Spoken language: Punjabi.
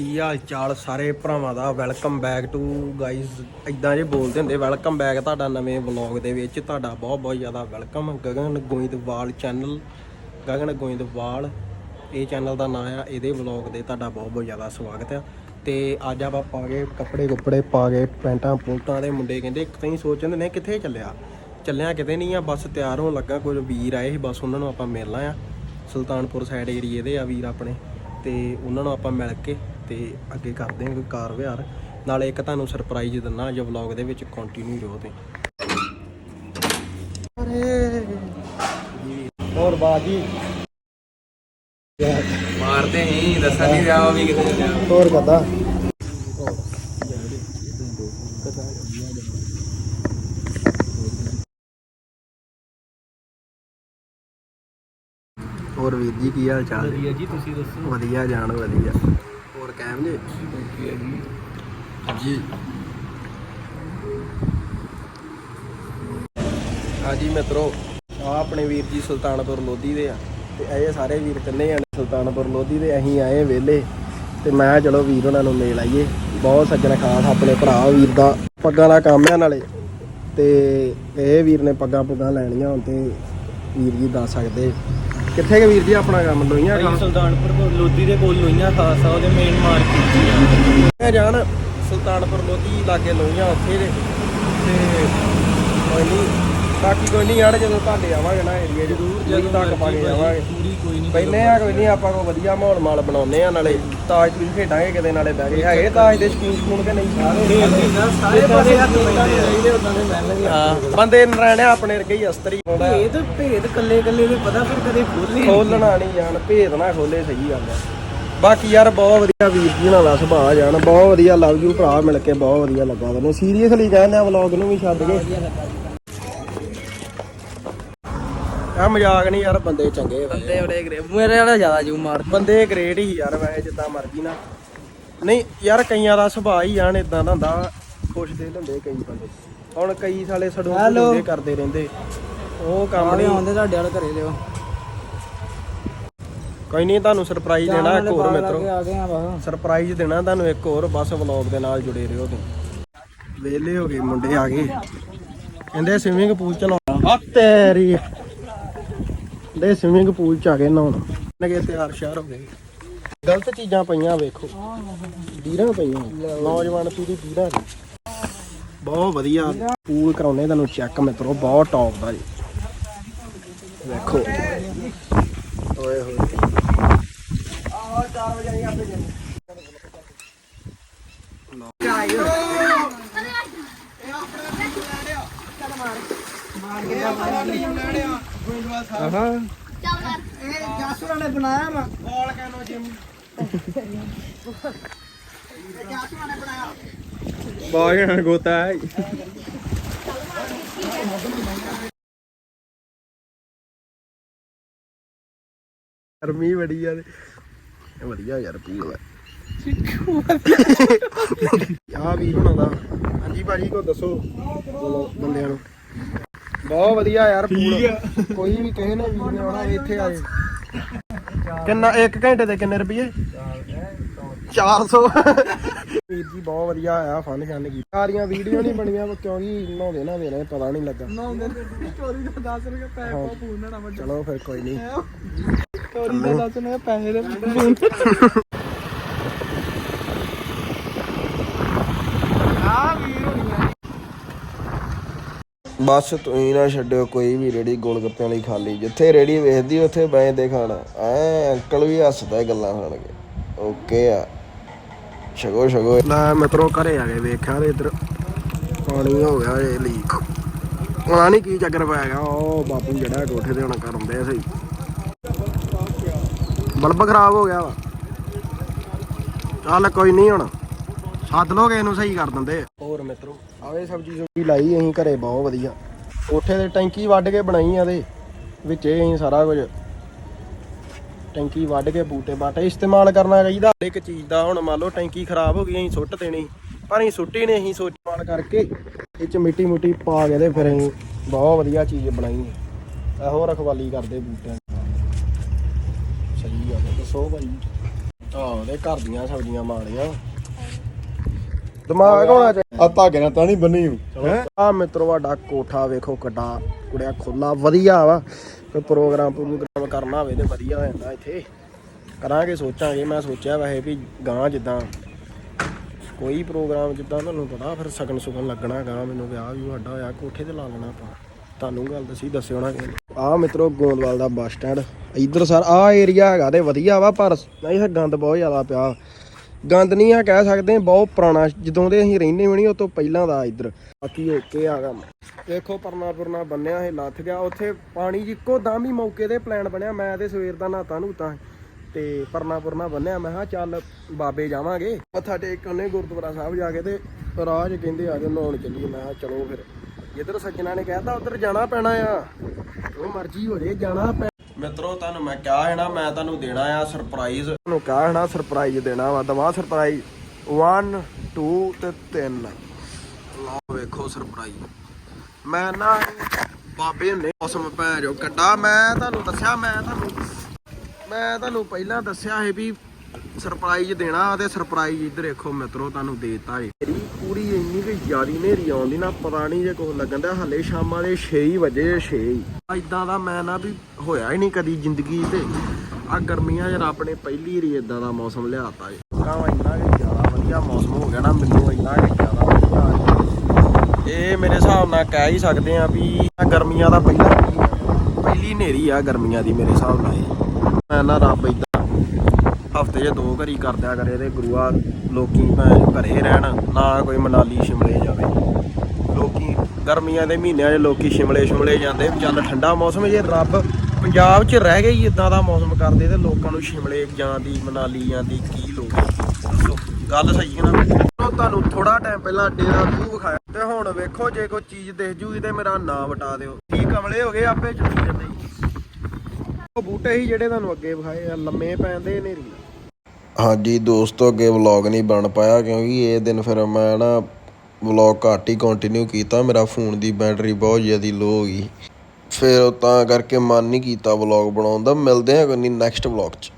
ਕੀ ਹਾਲ ਚਾਲ ਸਾਰੇ ਭਰਾਵਾਂ ਦਾ? ਵੈਲਕਮ ਬੈਕ ਟੂ ਗਾਇਜ਼ ਇਦਾਂ ਜੇ ਬੋਲਦੇ ਹੁੰਦੇ ਵੈਲਕਮ ਬੈਕ ਤੁਹਾਡਾ ਨਵੇਂ ਵਲੌਗ ਦੇ ਵਿੱਚ। ਤੁਹਾਡਾ ਬਹੁਤ ਬਹੁਤ ਜ਼ਿਆਦਾ ਵੈਲਕਮ ਗਗਨ ਗੋਇੰਦਵਾਲ ਚੈਨਲ ਗਗਨ ਗੋਇੰਦਵਾਲ, ਇਹ ਚੈਨਲ ਦਾ ਨਾਮ ਆ, ਇਹਦੇ ਵਲੌਗ ਦੇ ਤੁਹਾਡਾ ਬਹੁਤ ਬਹੁਤ ਜ਼ਿਆਦਾ ਸਵਾਗਤ ਆ। ਤੇ ਅੱਜ ਆਪਾਂ ਪਾ ਗਏ ਕੱਪੜੇ ਕੁੱਪੜੇ, ਪਾ ਗਏ ਪੈਂਟਾਂ ਪੁੰਟਾਂ ਦੇ ਮੁੰਡੇ ਕਹਿੰਦੇ ਤਾਂ ਹੀ ਸੋਚਦੇ ਨੇ, ਕਿੱਥੇ ਚੱਲਿਆ? ਚੱਲਿਆ ਕਿਤੇ ਨਹੀਂ ਆ, ਬਸ ਤਿਆਰ ਹੋਣ ਲੱਗਾ, ਕੁਝ ਵੀਰ ਆਏ ਸੀ, ਬਸ ਉਹਨਾਂ ਨੂੰ ਆਪਾਂ ਮਿਲਣਾ ਆ। ਸੁਲਤਾਨਪੁਰ ਸਾਈਡ ਏਰੀਏ ਦੇ ਆ ਵੀਰ ਆਪਣੇ, ਤੇ ਉਹਨਾਂ ਨੂੰ ਆਪਾਂ ਮਿਲ ਕੇ ਤੇ ਅੱਗੇ ਕਰਦੇ ਹਾਂ ਕੋਈ ਕਾਰ ਵਿਹਾਰ। ਨਾਲੇ ਇੱਕ ਤੁਹਾਨੂੰ ਸਰਪ੍ਰਾਈਜ਼ ਦਿੰਨਾ ਅੱਜ ਵਲੌਗ ਦੇ ਵਿੱਚ ਕੰਟੀਨਿਊ ਰਹੋ ਤੇ ਅਰੇ। ਹੋਰ ਬਾਜੀ। ਮਾਰਦੇ ਹੀ ਦੱਸਣ ਨਹੀਂ ਰਿਹਾ ਉਹ ਵੀ ਕਿਤੇ ਹੋਰ ਕਦਾ ਹੋਰ ਵੀਰ ਜੀ ਕੀ ਹਾਲ ਚਾਲ? ਵਧੀਆ ਜੀ ਤੁਸੀਂ ਦੱਸੋ? ਵਧੀਆ ਜਾਣ ਵਧੀਆ। ਹੋਰ ਕਾਇਮ ਜੀ। ਕੀ ਹੈ ਜੀ ਮਿੱਤਰੋ ਆ ਆਪਣੇ ਵੀਰ ਜੀ ਸੁਲਤਾਨਪੁਰ ਲੋਧੀ ਦੇ ਆ। ਤੇ ਇਹ ਸਾਰੇ ਵੀਰ ਤਿੰਨੇ ਆ ਸੁਲਤਾਨਪੁਰ ਲੋਧੀ ਦੇ? ਅਸੀਂ ਆਏ ਵੇਲੇ ਤੇ ਮੈਂ ਚਲੋ ਵੀਰ ਉਹਨਾਂ ਨੂੰ ਮੇਲ ਆਈਏ। ਬਹੁਤ ਸੱਜਣ ਖਾਸ ਆਪਣੇ ਭਰਾ ਵੀਰ ਦਾ, ਪੱਗਾਂ ਦਾ ਕੰਮ ਆ ਨਾਲੇ। ਤੇ ਇਹ ਵੀਰ ਨੇ ਪੱਗਾਂ ਪੁੱਗਾਂ ਲੈਣੀਆਂ ਹੁਣ ਤੇ ਵੀਰ ਜੀ ਦੱਸ ਸਕਦੇ। ਕਿੱਥੇ ਕੇ ਵੀਰ ਜੀ ਆਪਣਾ ਕੰਮ ਲੋਈਆਂ ਕੰਮ? ਸੁਲਤਾਨਪੁਰ ਕੋਲ ਲੋਧੀ ਦੇ ਕੋਲ ਲੋਈਆਂ ਖਾਸ ਆ ਉਹਦੇ ਮੇਨ ਮਾਰਕੀਟ ਜੀ ਮੈਂ ਜਾਣ ਸੁਲਤਾਨਪੁਰ ਲੋਧੀ ਲਾਗੇ ਲੋਈਆਂ ਉੱਥੇ ਦੇ। ਤੇ ਕੋਈ ਨਹੀਂ ਬਾਕੀ ਕੋਈ ਨਹੀਂ ਯਾਰ ਜਦੋਂ ਤੁਹਾਡੇ ਆਵਾਂਗੇ ਨਾ ਏਰੀਆ ਜ਼ਰੂਰ ਜਦੋਂ ਤੱਕ ਪਾ ਕੇ ਆਵਾਂਗੇ। ਪੂਰੀ ਕੋਈ ਨਹੀਂ ਪਹਿਲੇ ਆ ਕੋਈ ਨਹੀਂ ਆਪਾਂ ਕੋ ਵਧੀਆ ਮਾਹੌਲ ਮਾਲ ਬਣਾਉਨੇ ਆ ਨਾਲੇ ਤਾਜ ਤੂਜ ਖੇਡਾਂਗੇ ਕਿਤੇ ਨਾਲੇ ਬਹਿ ਕੇ ਹੈਗੇ ਤਾਜ ਦੇ ਸ਼ਕੀਨ ਸ਼ਕੂਨ ਕੇ ਨਹੀਂ ਸਾਰੇ ਸਾਰੇ ਪਾਸੇ ਹੱਥ ਪੈਂਦੇ ਹਾਂ ਬੰਦੇ ਨਰਾਣੇ ਆਪਣੇ ਵਰਗੇ ਹੀ ਅਸਤਰੀ ਹੁੰਦਾ ਭੇਦ ਭੇਦ ਕੱਲੇ ਕੱਲੇ ਦੇ ਪਤਾ ਫਿਰ ਕਦੇ ਖੋਲੇ ਖੋਲਣਾ ਨਹੀਂ ਜਾਣ ਭੇਦ ਨਾ ਖੋਲੇ ਸਹੀ ਗੱਲ ਆ। ਬਾਕੀ ਯਾਰ ਬਹੁਤ ਵਧੀਆ ਵੀਰ ਜੀ ਨਾਲ ਸੁਭਾਅ ਜਾਣ ਬਹੁਤ ਵਧੀਆ ਲਵ ਯੂ ਭਰਾ ਮਿਲ ਕੇ ਬਹੁਤ ਵਧੀਆ ਲੱਗਾ ਤੈਨੂੰ ਸੀਰੀਅਸਲੀ ਕਹਿੰਦੇ ਆ ਵਲੌਗ ਨੂੰ ਵੀ ਛੱਡ ਕੇ। ਆ ਮਜ਼ਾਕ ਨਹੀਂ ਯਾਰ ਬੰਦੇ ਚੰਗੇ ਆ ਬੰਦੇ। ਬੜੇ ਗਰੇ ਮੇਰੇ ਵਾਲਾ ਜ਼ਿਆਦਾ ਜੂ ਮਾਰ। ਬੰਦੇ ਗ੍ਰੇਟ ਹੀ ਯਾਰ ਵੈਸੇ ਜਿੱਦਾਂ ਮਰਜ਼ੀ ਨਾ ਨਹੀਂ ਯਾਰ ਕਈਆਂ ਦਾ ਸੁਭਾਅ ਹੀ ਜਾਣ ਇਦਾਂ ਦਾ ਹੁੰਦਾ ਪੁੱਛਦੇ ਹੁੰਦੇ ਕਈ ਬੰਦੇ। ਹੁਣ ਕਈ ਸਾਲੇ ਸੜੋਂ Hello. ਹੁੰਦੇ ਕਰਦੇ ਰਹਿੰਦੇ। ਉਹ ਕੰਮ ਨਹੀਂ। ਆਉਂਦੇ ਤੁਹਾਡੇ ਵਾਲ ਘਰੇ ਲਿਓ ਕੋਈ ਨਹੀਂ ਤੁਹਾਨੂੰ ਸਰਪ੍ਰਾਈਜ਼ ਦੇਣਾ ਇੱਕ ਹੋਰ ਮਿੱਤਰੋ। ਆ ਗਏ ਆ ਬਸ। ਸਰਪ੍ਰਾਈਜ਼ ਦੇਣਾ ਤੁਹਾਨੂੰ ਇੱਕ ਹੋਰ ਬਸ ਵਲੌਗ ਦੇ ਨਾਲ ਜੁੜੇ ਰਹੋ ਤੁਸੀਂ। ਵਿਹਲੇ ਹੋ ਗਏ ਮੁੰਡੇ ਆ ਗਏ। ਕਹਿੰਦੇ ਸਵਿਮਿੰਗ ਪੂਲ ਚ ਨਹਾਉਣਾ ਆ ਤੇਰੀ ਦੇ ਸਵਿਮਿੰਗ ਪੂਲ ਚ ਆ ਗਏ ਨਹਾਉਣ। ਨਗੇ ਤਿਆਰ ਸ਼ਹਿਰ ਹੋ ਗਏ। ਗਲਤ ਚੀਜ਼ਾਂ ਪਈਆਂ ਵੇਖੋ। ਡੀਰਾਂ ਪਈਆਂ। ਨੌਜਵਾਨ ਪੀੜ੍ਹੀ ਡੀਰਾਂ ਨੇ। ਬਹੁਤ ਵਧੀਆ ਪੂਲ ਕਰਾਉਣੇ ਤੁਹਾਨੂੰ ਚੈੱਕ ਮਿੱਤਰੋ, ਬਹੁਤ ਟੌਪ ਦਾ ਜੀ। ਵੇਖੋ। ਓਏ ਹੋਏ। ਜਾਸੂਰਾਂ ਨੇ ਬਣਾਇਆ ਵਾ ਬੋਲ ਕਹਿਨੋ ਜਿਮ ਬਾਗ ਗੋਤਾ ਹੈ। ਗਰਮੀ ਬੜੀ ਆ ਤੇ। ਵਧੀਆ ਯਾਰ ਪੂਲ ਆ। ਵੀ ਹੁਣ ਦਾ ਹਾਂਜੀ ਭਾਜੀ ਕੋ ਦੱਸੋ। ਬੰਦਿਆਂ ਨੂੰ। ਬਹੁਤ ਵਧੀਆ ਯਾਰ ਪੂਲ ਕੋਈ ਵੀ ਕਹੇ ਨਾ ਨੇ ਆਉਣਾ ਇੱਥੇ ਆਏ ਕਿੰਨਾ 1 ਘੰਟੇ ਦੇ ਕਿੰਨੇ ਰੁਪਏ 400 ਵੀਰ ਜੀ ਬਹੁਤ ਵਧੀਆ ਆਇਆ ਫਨ ਸ਼ਨ ਕੀ ਸਾਰੀਆਂ ਵੀਡੀਓ ਨਹੀਂ ਬਣੀਆਂ ਕਿਉਂਕਿ ਨਹਾਉਂਦੇ ਨਾ ਦੇਣੇ ਪਤਾ ਨਹੀਂ ਲੱਗਾ। ਚੋਰੀ ਦਾ 10 ਰੁਪਏ ਪੈਸੇ। ਕੋ ਪੂਰਨਾ ਨਾ ਚਲੋ ਫਿਰ ਕੋਈ ਨਹੀਂ। ਚੋਰੀ ਦਾ 10 ਰੁਪਏ ਪੈਸੇ ਦੇ ਆ ਵੀਰ ਹੋਣੀਆਂ ਬਸ ਤੁਸੀਂ ਨਾ ਛੱਡਿਓ, ਕੋਈ ਵੀ ਰੇੜੀ ਗੋਲਗੱਪਿਆਂ ਲਈ ਖਾਲੀ। ਜਿੱਥੇ ਰੇੜੀ ਵੇਖਦੀ, ਉੱਥੇ ਬੈਂਦੇ ਖਾਣਾ ਐ ਅੰਕਲ ਵੀ ਹੱਸਦਾ ਗੱਲਾਂ ਸੁਣ ਕੇ। ਓਕੇ ਆ। ਛਗੋ ਛਗੋ ਲੈ ਮਿੱਤਰੋ, ਘਰੇ ਆ ਗਏ, ਵੇਖਿਆ ਤੇ ਇੱਧਰ। ਪਾਣੀ ਹੋ ਗਿਆ ਇਹ ਲੀਕ ਪਤਾ ਨਹੀਂ ਕੀ ਚੱਕਰ ਪੈ ਗਿਆ। ਉਹ ਬਾਪੂ ਜਿਹੜਾ ਕੋਠੇ ਤੇ ਹੁਣ ਕਰਨ ਸਹੀ ਬਲਬ ਖਰਾਬ ਹੋ ਗਿਆ ਵਾ। ਚੱਲ ਕੋਈ ਨਹੀਂ ਹੁਣ। ਸੱਦ ਲੋਗੇ ਇਹਨੂੰ ਸਹੀ ਕਰ ਦਿੰਦੇ ਹੋਰ ਮਿੱਤਰੋ ਆਵੇ ਸਬਜੀ ਸੁਬਜੀ ਲਾਈ ਅਸੀਂ ਘਰੇ ਬਹੁਤ ਵਧੀਆ। ਕੋਠੇ ਤੇ ਟੈਂਕੀ ਵੱਢ ਕੇ ਬਣਾਈ ਆ ਤੇ ਵਿੱਚ ਇਹ ਅਸੀਂ ਸਾਰਾ ਕੁਝ। ਟੈਂਕੀ ਵੱਢ ਕੇ ਬੂਟੇ ਬਾਟੇ ਇਸਤੇਮਾਲ ਕਰਨਾ ਚਾਹੀਦਾ। ਇੱਕ ਚੀਜ਼ ਦਾ ਹੁਣ ਮੰਨ ਲਓ ਟੈਂਕੀ ਖਰਾਬ ਹੋ ਗਈ, ਅਸੀਂ ਸੁੱਟ ਦੇਣੀ। ਪਰ ਅਸੀਂ ਸੁੱਟੀ ਨਹੀਂ, ਅਸੀਂ ਸੋਚਮਾਲ ਕਰਕੇ ਇਹ ਚ ਮਿੱਟੀ ਮੁੱਟੀ ਪਾ ਕੇ ਤੇ ਫਿਰ ਅਸੀਂ ਬਹੁਤ ਵਧੀਆ ਚੀਜ਼ ਬਣਾਈ ਇਹੋ ਰਖਵਾਲੀ ਕਰਦੇ ਬੂਟਿਆਂ ਦੀ। ਸਹੀ ਗੱਲ ਦੱਸੋ ਭਾਈ। ਆਹ ਦੇ ਘਰ ਦੀਆਂ ਸਬਜ਼ੀਆਂ ਮਾੜੀਆਂ। ਦਿਮਾਗ ਹੋਣਾ ਚਾਹੀਦਾ। ਆ ਧਾਗੇ ਨਾਲ ਤਾਂ ਨਹੀਂ ਬੰਨੀ ਹੂੰ ਆ ਮਿੱਤਰੋ ਤੁਹਾਡਾ ਕੋਠਾ ਵੇਖੋ ਕਿੱਡਾ ਕੁੜਿਆ ਖੁੱਲਾ ਵਧੀਆ ਵਾ। ਕੋਈ ਪ੍ਰੋਗਰਾਮ ਪ੍ਰੋਗਰਾਮ ਕਰਨਾ ਹੋਵੇ ਤੇ ਵਧੀਆ ਹੋ ਜਾਂਦਾ ਇੱਥੇ। ਕਰਾਂਗੇ ਸੋਚਾਂਗੇ। ਮੈਂ ਸੋਚਿਆ ਵੈਸੇ ਵੀ ਗਾਂ ਜਿੱਦਾਂ ਕੋਈ ਪ੍ਰੋਗਰਾਮ ਜਿੱਦਾਂ ਤੁਹਾਨੂੰ ਪਤਾ ਫਿਰ ਸਗਨ ਸੁਗਨ ਲੱਗਣਾ ਗਾਂ ਮੈਨੂੰ ਵਿਆਹ ਵੀ ਵੱਡਾ ਹੋਇਆ ਕੋਠੇ ਤੇ ਲਾ ਲੈਣਾ ਆਪਾਂ। ਤੁਹਾਨੂੰ ਗੱਲ ਦੱਸੀ ਦੱਸਿਓ ਨਾ ਆ ਮਿੱਤਰੋ ਗੋਂਦਵਾਲ ਦਾ ਬੱਸ ਸਟੈਂਡ। ਇੱਧਰ ਸਰ ਆ ਏਰੀਆ ਹੈਗਾ ਤੇ ਵਧੀਆ ਵਾ ਪਰ ਨਹੀਂ ਗੰਦ ਬਹੁਤ ਜ਼ਿਆਦਾ ਪਿਆ। ਗੰਦ ਨਹੀਂ ਆ ਕਹਿ ਸਕਦੇ, ਬਹੁਤ ਪੁਰਾਣਾ, ਜਦੋਂ ਦੇ ਅਸੀਂ ਰਹਿੰਦੇ ਵੀ ਉਹ ਤੋਂ ਪਹਿਲਾਂ ਦਾ ਇੱਧਰ। ਬਾਕੀ ਓਕੇ ਆ ਕੰਮ। ਦੇਖੋ ਪਰਨਾ ਪੁਰਨਾ ਬੰਨਿਆ ਇਹ ਲੱਥ ਗਿਆ, ਉੱਥੇ ਪਾਣੀ ਇੱਕੋ ਦਮ ਹੀ ਮੌਕੇ ਤੇ ਪਲਾਨ ਬਣਿਆ, ਮੈਂ ਤੇ ਸਵੇਰ ਦਾ ਨਹਾਤਾ ਨੂਤਾ ਤੇ ਪਰਨਾ ਪੁਰਨਾ ਬੰਨਿਆ, ਮੈਂ ਕਿਹਾ ਚੱਲ ਬਾਬੇ ਜਾਵਾਂਗੇ। ਮੱਥਾ ਟੇਕ ਉਹਨੇ ਗੁਰਦੁਆਰਾ ਸਾਹਿਬ ਜਾ ਕੇ ਤੇ ਰਾਜ ਕਹਿੰਦੇ ਆ ਜਾ ਨਹਾਉਣ ਚੱਲੀਏ। ਮੈਂ ਕਿਹਾ ਚਲੋ ਫਿਰ। ਜਿੱਧਰ ਸੱਜਣਾ ਨੇ ਕਹਿਤਾ, ਉਧਰ ਜਾਣਾ ਪੈਣਾ ਆ। ਉਹ ਮਰਜ਼ੀ ਹੋ ਜੇ, ਜਾਣਾ ਪੈ ਮਿੱਤਰੋ, ਤੁਹਾਨੂੰ ਮੈਂ ਕਿਹਾ ਹੈ ਨਾ, ਮੈਂ ਤੁਹਾਨੂੰ ਦੇਣਾ ਆ ਸਰਪ੍ਰਾਈਜ਼ ਤੁਹਾਨੂੰ ਕਿਹਾ ਹੈ ਨਾ ਸਰਪ੍ਰਾਈਜ਼ ਦੇਣਾ ਵਾ, ਦਵਾ ਸਰਪ੍ਰਾਈਜ਼ 1 2 ਤੇ 3 ਲਓ, ਵੇਖੋ ਸਰਪ੍ਰਾਈਜ਼ ਮੈਂ ਨਾ ਬਾਬੇ ਨੇ ਮੌਸਮ ਪੈ ਜੋ ਕੱਡਾ ਮੈਂ ਤੁਹਾਨੂੰ ਦੱਸਿਆ, ਮੈਂ ਤੁਹਾਨੂੰ ਮੈਂ ਤੁਹਾਨੂੰ ਪਹਿਲਾਂ ਦੱਸਿਆ ਸੀ ਵੀ ਸਰਪ੍ਰਾਈਜ਼ ਦੇਣਾ ਤੇ ਸਰਪ੍ਰਾਈਜ਼ ਇੱਧਰ ਦੇਖੋ ਮਿੱਤਰੋ, ਤੁਹਾਨੂੰ ਦੇਤਾ ਏ ਪੂਰੀ ਇੰਨੀ ਕਿ ਜ਼ਿਆਦੀ ਨੇਰੀ ਆਉਂਦੀ ਨਾ ਪਤਾ ਨਹੀਂ ਜੇ ਕੁਝ ਲੱਗਣ ਦਾ ਹੱਲੇ ਸ਼ਾਮਾਂ ਦੇ 6 ਵਜੇ 6 ਇਦਾਂ ਦਾ ਮੈਂ ਨਾ ਵੀ ਹੋਇਆ ਹੀ ਨਹੀਂ ਕਦੀ ਜ਼ਿੰਦਗੀ ਤੇ। ਆ ਗਰਮੀਆਂ 'ਚ ਰੱਬ ਨੇ ਪਹਿਲੀ ਵਾਰੀ ਇਦਾਂ ਦਾ ਮੌਸਮ ਲਿਆਤਾ ਏ ਕਾਹ ਇੰਨਾ ਕਿ ਜ਼ਿਆਦਾ ਵਧੀਆ ਮੌਸਮ ਹੋ ਗਿਆ ਨਾ, ਮੈਨੂੰ ਇੰਨਾ ਕਿ ਜ਼ਿਆਦਾ ਵਧੀਆ ਇਹ ਮੇਰੇ ਹਿਸਾਬ ਨਾਲ ਕਹਿ ਹੀ ਸਕਦੇ ਆ ਵੀ ਗਰਮੀਆਂ ਦਾ ਪਹਿਲਾ ਪਹਿਲੀ ਨੇਰੀ ਆ ਗਰਮੀਆਂ ਦੀ ਮੇਰੇ ਹਿਸਾਬ ਨਾਲ ਮੈਂ ਨਾ ਰੱਬ ਇਦਾਂ ਹਫ਼ਤੇ 'ਚ ਦੋ ਘਰੀ ਕਰਦਿਆ ਕਰੇ ਤੇ ਗੁਰੂਆ ਲੋਕੀ ਭੈਣ ਘਰੇ ਰਹਿਣ, ਨਾ ਕੋਈ ਮਨਾਲੀ ਸ਼ਿਮਲੇ ਜਾਵੇ। ਲੋਕੀ ਗਰਮੀਆਂ ਦੇ ਮਹੀਨਿਆਂ 'ਚ ਲੋਕੀ ਸ਼ਿਮਲੇ ਸ਼ਿਮਲੇ ਜਾਂਦੇ, ਚੱਲ ਠੰਡਾ ਮੌਸਮ ਜੇ ਰੱਬ ਪੰਜਾਬ 'ਚ ਰਹਿ ਗਈ ਇਦਾਂ ਦਾ ਮੌਸਮ ਕਰਦੇ ਤੇ ਲੋਕਾਂ ਨੂੰ ਸ਼ਿਮਲੇ ਜਾਣ ਦੀ ਮਨਾਲੀ ਜਾਂਦੀ, ਕੀ ਲੋੜ। ਦੱਸੋ, ਗੱਲ ਸਹੀ ਹੈ ਨਾ? ਤੁਹਾਨੂੰ ਥੋੜਾ ਟਾਈਮ ਪਹਿਲਾਂ ਅੱਡੇ ਦਾ ਵਿਊ ਵਿਖਾਇਆ। ਤੇ ਹੁਣ ਵੇਖੋ ਜੇ ਕੋਈ ਚੀਜ਼ ਦਿਖ ਜੂਗੀ ਤੇ ਮੇਰਾ ਨਾਂ ਵਟਾ ਦਿਓ। ਕੀ ਕਮਲੇ ਹੋ ਗਏ ਆਪੇ ਚੁੱਕੀ ਜਾਂਦੇ। ਉਹ ਬੂਟੇ ਹੀ ਜਿਹੜੇ ਤੁਹਾਨੂੰ ਅੱਗੇ ਵਿਖਾਏ ਆ, ਲੰਮੇ ਪੈਂਦੇ ਨੇਰੀ ਹਾਂਜੀ, ਦੋਸਤੋ ਅੱਗੇ ਵਲੌਗ ਨਹੀਂ ਬਣ ਪਾਇਆ ਕਿਉਂਕਿ ਇਹ ਦਿਨ ਫਿਰ ਮੈਂ ਨਾ ਵਲੌਗ ਘੱਟ ਹੀ ਕੰਟੀਨਿਊ ਕੀਤਾ। ਮੇਰਾ ਫੋਨ ਦੀ ਬੈਟਰੀ ਬਹੁਤ ਜ਼ਿਆਦਾ ਲੋ ਹੋ ਗਈ। ਫਿਰ ਤਾਂ ਕਰਕੇ ਮਨ ਨਹੀਂ ਕੀਤਾ ਵਲੌਗ ਬਣਾਉਣ ਦਾ। ਮਿਲਦੇ ਹਾਂ ਕੋਈ ਨੈਕਸਟ ਵਲੌਗ 'ਚ।